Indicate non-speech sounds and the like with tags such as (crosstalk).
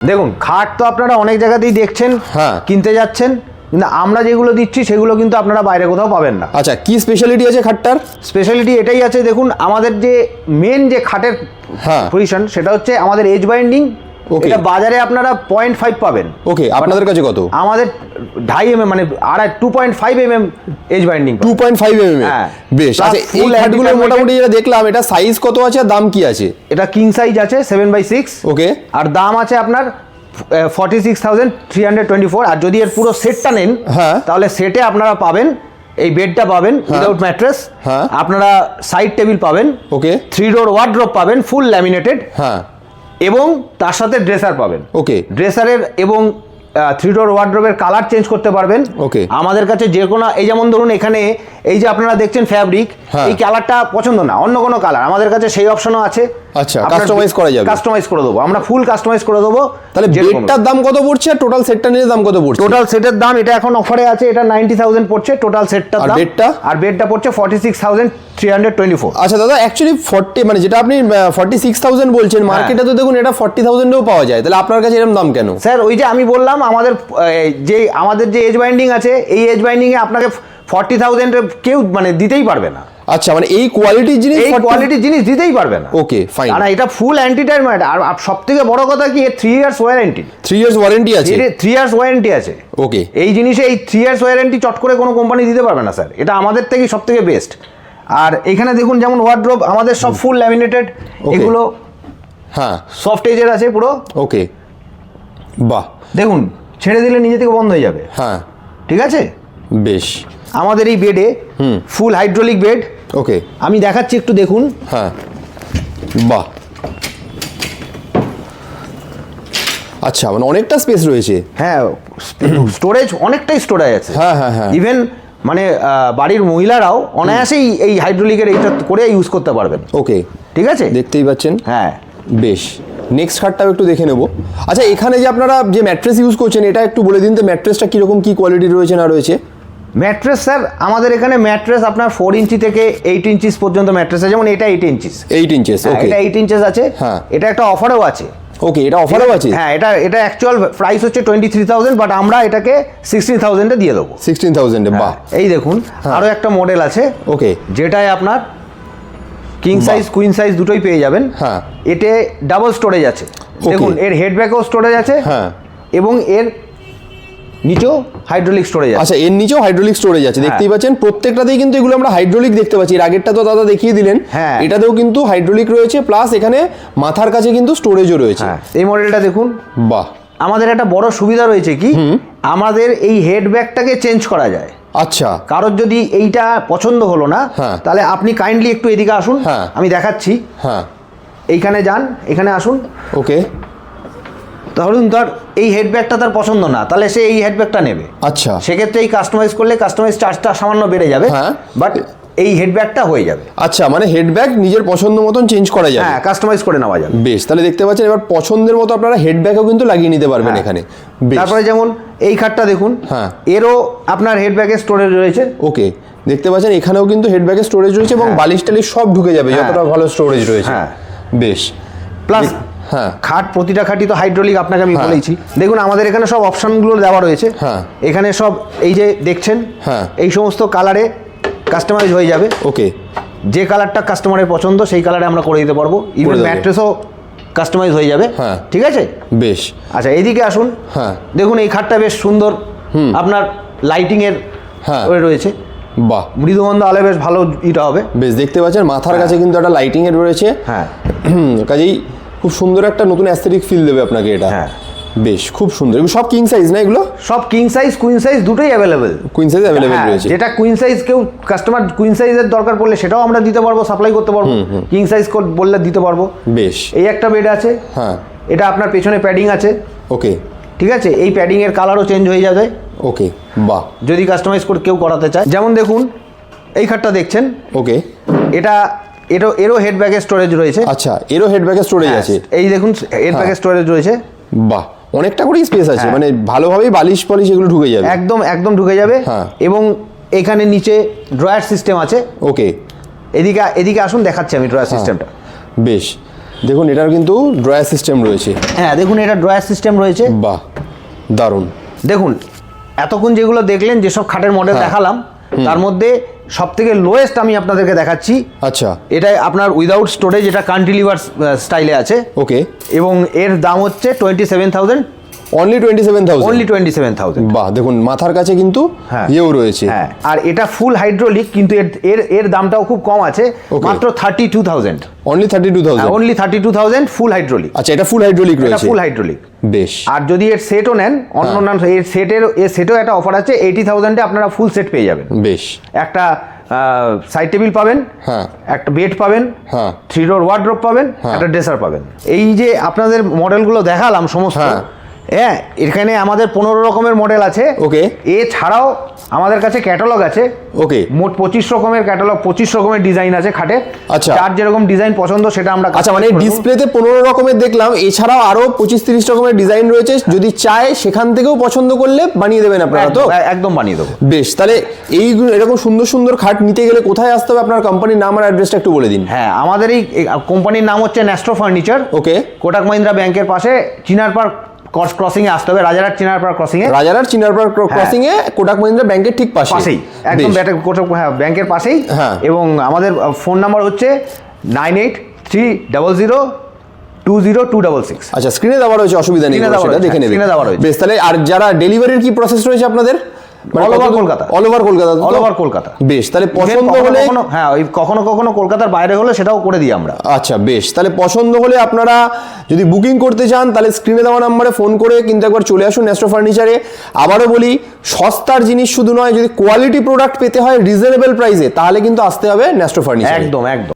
দেখুন খাট তো আপনারা অনেক জায়গাতেই দেখছেন হ্যাঁ। কিনতে যাচ্ছেন কিন্তু আমরা যেগুলো দিচ্ছি সেগুলো কিন্তু আপনারা বাইরে কোথাও পাবেন না আচ্ছা কি স্পেশালিটি আছে খাটটার স্পেশালিটি এটাই আছে দেখুন আমাদের যে মেন যে খাটের হ্যাঁ। পজিশন সেটা হচ্ছে আমাদের এজ বাইন্ডিং. এটা বাজারে আপনারা পয়েন্ট ফাইভ পাবেন। ওকে আপনাদের কাছে কত? আমাদের ঢাই এম এম মানে আড়াই two point five M M as binding two point five M হ্যাঁ। বেশ আচ্ছা এই খাটগুলো মোটামুটি যেটা দেখলাম এটা সাইজ কত আছে আর দাম কি আছে? এটা কিং সাইজ আছে সেভেন বাই সিক্স ওকে আর দাম আছে আপনার forty six thousand three hundred twenty four আর যদি এর পুরো সেটটা নেন হ্যাঁ। তাহলে সেটে আপনারা পাবেন এই বেডটা পাবেন উইদাউট ম্যাট্রেস হ্যাঁ। আপনারা সাইড টেবিল পাবেন। ওকে থ্রি ডোর ওয়ার্ড্রপ পাবেন ফুল ল্যামিনেটেড হ্যাঁ। এবং তার সাথে ড্রেসার পাবেন। ওকে। ড্রেসারের এবং থ্রি ডোর ওয়ার্ড্রোবের কালার চেঞ্জ করতে পারবেন। Okay. আমাদের কাছে যে কোনো এই যেমন ধরুন এখানে এই যে আপনারা দেখছেন ফ্যাব্রিক হ্যাঁ। এই কালারটা পছন্দ না অন্য কোনো কালার আমাদের কাছে সেই অপশনও আছে। আচ্ছা, customize করা যাবে। কাস্টমাইজ করে দেবো। আমরা ফুল কাস্টমাইজ করে দেবো। তাহলে বেডটার দাম কত পড়ছে আর টোটাল সেটটা নিলে দাম কত পড়ছে? টোটাল সেটের দাম এটা এখন অফারে আছে এটা নাইনটি থাউজেন্ড পড়ছে টোটাল সেটটার আর বেডটা? আর বেডটা পড়ছে forty six thousand three hundred twenty four আচ্ছা দাদা অ্যাকচুয়ালি ফর্টি মানে যেটা আপনি ফর্টি সিক্স থাউজেন্ড বলছেন হ্যাঁ। মার্কেটে তো দেখুন এটা ফর্টি থাউজেন্ডেও পাওয়া যায়। তাহলে আপনার কাছে এরকম দাম কেন? স্যার ওই যে আমি বললাম আমাদের যে আমাদের যে এজ বাইন্ডিং আছে এই এজ বাইন্ডিংয়ে আপনাকে ফর্টি থাউজেন্ড কেউ মানে দিতেই পারবে না। আচ্ছা মানে এই কোয়ালিটির জিনিস এই কোয়ালিটির জিনিস দিতেই পারবে না। ওকে ফাইন আর এটা ফুল অ্যান্টি টাইমাইট আর সব থেকে বড় কথা কি এর three years warranty three years warranty আছে? থ্রি ইয়ার্স ওয়ারেন্টি আছে। ওকে এই জিনিসে এই থ্রি ইয়ার্স ওয়ারেন্টি চট করে কোনো কোম্পানি দিতে পারবে না স্যার এটা আমাদের থেকেই সব থেকে বেস্ট আর এখানে দেখুন যেমন ওয়ার্ড্রোব আমাদের সব ফুল ল্যামিনেটেড এগুলো হ্যাঁ। সফট এজের আছে পুরো। ওকে বাহ। দেখুন ছেড়ে দিলে নিজে থেকে বন্ধ হয়ে যাবে। হ্যাঁ। ঠিক আছে? বেশ। আমাদের এই বেডে হুম। ফুল হাইড্রোলিক বেড ওকে। আমি দেখাচ্ছি একটু দেখুন। হ্যাঁ। বাহ। আচ্ছা মানে অনেকটা স্পেস রয়েছে। হ্যাঁ স্টোরেজ অনেকটাই স্টোরেজ আছে। হ্যাঁ, হ্যাঁ, হ্যাঁ। ইভেন মানে বাড়ির মহিলারাও অনায়াসেই এই হাইড্রোলিকের এইটা করে ইউজ করতে পারবেন। ওকে। ঠিক আছে? দেখতেই পাচ্ছেন? হ্যাঁ। বেশ। নেক্সট খাটটাও একটু দেখে নেব। আচ্ছা এখানে যে আপনারা যে ম্যাট্রেস ইউজ করছেন এটা একটু বলে দিন তো ম্যাট্রেসটা কীরকম কী কোয়ালিটি রয়েছে না রয়েছে? ম্যাট্রেস স্যার আমাদের এখানে ম্যাট্রেস আপনার ফোর ইঞ্চি থেকে এইট ইঞ্চিস পর্যন্ত ম্যাট্রেস আছে যেমন এটা এইট ইঞ্চিস এইট ইঞ্চেস এটা এইট ইঞ্চেস আছে। হ্যাঁ। এটা একটা অফারও আছে। ওকে এটা অফারও আছে? হ্যাঁ এটা এটা অ্যাকচুয়াল প্রাইস হচ্ছে টোয়েন্টি থ্রি থাউজেন্ড বাট আমরা এটাকে সিক্সটিন থাউজেন্ডে দিয়ে দেবো। সিক্সটিন থাউজেন্ডে বাহ। এই দেখুন আরও একটা মডেল আছে ওকে যেটায় আপনার কিং সাইজ কুইন সাইজ দুটোই পেয়ে যাবেন। হ্যাঁ। এতে ডাবল স্টোরেজ আছে। দেখুন এর হেড ব্যাকও স্টোরেজ আছে হ্যাঁ। এবং এর নিচেও হাইড্রোলিক স্টোরেজ আছে। আচ্ছা এর নিচেও হাইড্রোলিক স্টোরেজ আছে। দেখতেই হ্যাঁ। পাচ্ছেন প্রত্যেকটাতেই কিন্তু এগুলো আমরা হাইড্রোলিক দেখতে পাচ্ছি। এর আগেরটা তো দাদা দেখিয়ে দিলেন। হ্যাঁ। এটাতেও কিন্তু হাইড্রোলিক রয়েছে প্লাস এখানে মাথার কাছে কিন্তু স্টোরেজও রয়েছে। হ্যাঁ এই মডেলটা দেখুন। বাহ। আমাদের একটা বড় সুবিধা রয়েছে কি? আমাদের এই হেড ব্যাগটাকে চেঞ্জ করা যায়। আচ্ছা। কারোর যদি এইটা পছন্দ হলো না হ্যাঁ। তাহলে আপনি কাইন্ডলি একটু এদিকে আসুন হ্যাঁ। আমি দেখাচ্ছি। হ্যাঁ। এইখানে যান এখানে আসুন। ওকে। ধরুন তার এই হেডব্যাগটা তার পছন্দ না তাহলে সে এই হেডব্যাগটা নেবে। আচ্ছা। সেক্ষেত্রে এই কাস্টমাইজ করলে কাস্টমাইজ চার্জটা সামান্য বেড়ে যাবে। হ্যাঁ। বাট এই হেড ব্যাগটা হয়ে যাবে আচ্ছা মানে হেডব্যাগ নিজের পছন্দ মতন চেঞ্জ করা যাবে হ্যাঁ কাস্টমাইজ করে নেওয়া যাবে বেশ তাহলে দেখতে পাচ্ছেন এবার পছন্দের মতো আপনারা হেডব্যাগও কিন্তু লাগিয়ে নিতে পারবেন হ্যাঁ। এখানে তারপরে যেমন এই খাটটা দেখুন হ্যাঁ। এরও আপনার হেড ব্যাগের স্টোরেজ রয়েছে ওকে দেখতে পাচ্ছেন এখানেও কিন্তু হেড ব্যাগের স্টোরেজ রয়েছে এবং বালিশ টালিশ সব ঢুকে যাবে হ্যাঁ। যতটা ভালো স্টোরেজ রয়েছে হ্যাঁ। বেশ প্লাস হ্যাঁ খাট প্রতিটা খাটি তো হাইড্রোলিক আপনাকে আমি হ্যাঁ। বলেইছি দেখুন আমাদের এখানে সব অপশনগুলো দেওয়া রয়েছে হ্যাঁ। এখানে সব এই যে দেখছেন হ্যাঁ। এই সমস্ত কালারে কাস্টমাইজ হয়ে যাবে। ওকে যে কালারটা কাস্টমারের পছন্দ সেই কালারে আমরা করে দিতে পারব। ইভেন ম্যাট্রেসও কাস্টমাইজ হয়ে যাবে। হ্যাঁ। ঠিক আছে? বেশ। আচ্ছা এইদিকে আসুন। হ্যাঁ। দেখুন এই খাটটা বেশ সুন্দর। আপনার লাইটিং এর হ্যাঁ। রয়েছে। বাহ। মৃদুগন্ধ আলে বেশ ভালো ইটা হবে। বেশ দেখতে পাচ্ছেন মাথার কাছে কিন্তু একটা লাইটিং এর রয়েছে। হ্যাঁ। (clears throat) কাজেই খুব সুন্দর একটা নতুন অ্যাস্থেটিক ফিল দেবে আপনাকে এটা। হ্যাঁ। বেশ খুব সুন্দর। সব কিং সাইজ না এগুলো? সব কিং সাইজ কুইন সাইজ দুটোই অ্যাভেলেবেল কুইন সাইজ অ্যাভেলেবেল রয়েছে। যেটা কুইন সাইজ কেউ কাস্টমার কুইন সাইজের দরকার পড়লে সেটাও আমরা দিতে পারব সাপ্লাই করতে পারব। কিং সাইজ বললে দিতে পারব। বেশ। এই একটা বেড আছে। হ্যাঁ। এটা আপনার পেছনে প্যাডিং আছে। ওকে ঠিক আছে? এই প্যাডিং এর কালারও চেঞ্জ হয়ে যাবে। ওকে বাহ। যদি কাস্টমাইজ করে কেউ করাতে চায়। যেমন দেখুন এই খাটটা দেখছেন? ওকে এটা এরও এরও হেড স্টোরেজ রয়েছে। আচ্ছা এরও হেড ব্যাগের স্টোরেজ আছে। এই দেখুন হেড ব্যাগের স্টোরেজ রয়েছে। বাহ। অনেকটা করেই স্পেস আছে হ্যাঁ। মানে ভালোভাবেই বালিশ পলিশ এগুলো ঢুকে যাবে। একদম একদম ঢুকে যাবে হ্যাঁ। এবং এখানে নিচে ড্রয়ার সিস্টেম আছে। ওকে। এদিকে এদিকে আসুন দেখাচ্ছি আমি ড্রয়ার। সিস্টেমটা বেশ। দেখুন এটার কিন্তু ড্রয়ার সিস্টেম রয়েছে। হ্যাঁ দেখুন এটা ড্রয়ার সিস্টেম রয়েছে। বাহ দারুণ। দেখুন এতক্ষণ যেগুলো দেখলেন যেসব খাটের মডেল হ্যাঁ। দেখালাম তার মধ্যে সব থেকে লোয়েস্ট আমি আপনাদেরকে দেখাচ্ছি। আচ্ছা। এটা আপনার উইদাউট স্টোরেজ এটা কান্টিলিভার স্টাইলে আছে। ওকে এবং এর দাম হচ্ছে twenty seven thousand only twenty seven only twenty seven thousand বাহ দেখুন মাথার কাছে কিন্তু হ্যাঁ। ইয়েও রয়েছে। হ্যাঁ আর এটা ফুল হাইড্রোলিক কিন্তু এর এর এর দামটাও খুব কম আছে মাত্র thirty two thousand only thirty two thousand only thirty two thousand full hydraulic আচ্ছা এটা ফুল হাইড্রোলিক রয়েছে। ফুল হাইড্রোলিক বেশ। আর যদি এর সেটও নেন অন্য হ্যাঁ। অন্যান্য এর সেটের এর সেটও একটা অফার আছে এইটি থাউজেন্ডে আপনারা ফুল সেট পেয়ে যাবেন। বেশ। একটা সাইড টেবিল পাবেন হ্যাঁ। একটা বেড পাবেন হ্যাঁ। থ্রি ডোর ওয়ার্ড্রোপ পাবেন একটা ড্রেসার পাবেন। এই যে আপনাদের মডেলগুলো দেখালাম সমস্ত হ্যাঁ। এখানে আমাদের পনেরো রকমের মডেল আছে। Okay. এছাড়াও আমাদের কাছে ক্যাটালগ আছে। ওকে মোট পঁচিশ রকমের ক্যাটালগ পঁচিশ রকমের ডিজাইন আছে খাটে। আচ্ছা। যার যেরকম ডিজাইন পছন্দ সেটা আমরা আচ্ছা মানে ডিসপ্লেতে পনেরো রকমের দেখলাম এছাড়াও আরও পঁচিশ তিরিশ রকমের ডিজাইন রয়েছে। যদি চায় সেখান থেকেও পছন্দ করলে বানিয়ে দেবেন আপনারা তো? একদম- একদম বানিয়ে দেবো। বেশ তাহলে এই এরকম সুন্দর সুন্দর খাট নিতে গেলে কোথায় আসতে হবে? আপনার কোম্পানির নাম আর অ্যাড্রেসটা একটু বলে দিন। হ্যাঁ আমাদের এই কোম্পানির নাম হচ্ছে Nastro furniture okay Kotak Mahindra ব্যাংকের পাশে চিনার পার্ক ক্রসিং এ আসতে হবে। রাজারহাট চিনারপাড়া ক্রসিং এ। রাজারহাট চিনারপাড়া ক্রসিং এ কোটাক মহিন্দ্রা ব্যাংকের ঠিক পাশে পাশেই। একদম। কোটাক হ্যাঁ ব্যাংকের পাশেই। হ্যাঁ। এবং আমাদের ফোন নাম্বার হচ্ছে nine eight three double zero two zero two double six আচ্ছা স্ক্রিনে দেওয়া রয়েছে অসুবিধা নেই সেটা দেখে হ্যাঁ, নেবে। বেশ তাহলে আর যারা ডেলিভারির কি প্রসেস রয়েছে আপনাদের? All over Kolkata. All over Kolkata All over Kolkata. বেশ তাহলে পছন্দ হলে হ্যাঁ ওই কখনো কখনো কলকাতার বাইরে হলে সেটাও করে দিই আমরা আচ্ছা বেশ তাহলে পছন্দ হলে আপনারা যদি বুকিং করতে চান তাহলে স্ক্রিনে দেওয়া নাম্বারে ফোন করে কিন্তু একবার চলে আসুন ফার্নিচারে আবারও বলি সস্তার জিনিস শুধু নয় যদি কোয়ালিটি প্রোডাক্ট পেতে হয় রিজনেবল প্রাইসে তাহলে কিন্তু আসতে হবে ন্যাস্ট্রো ফার্নিচার একদম একদম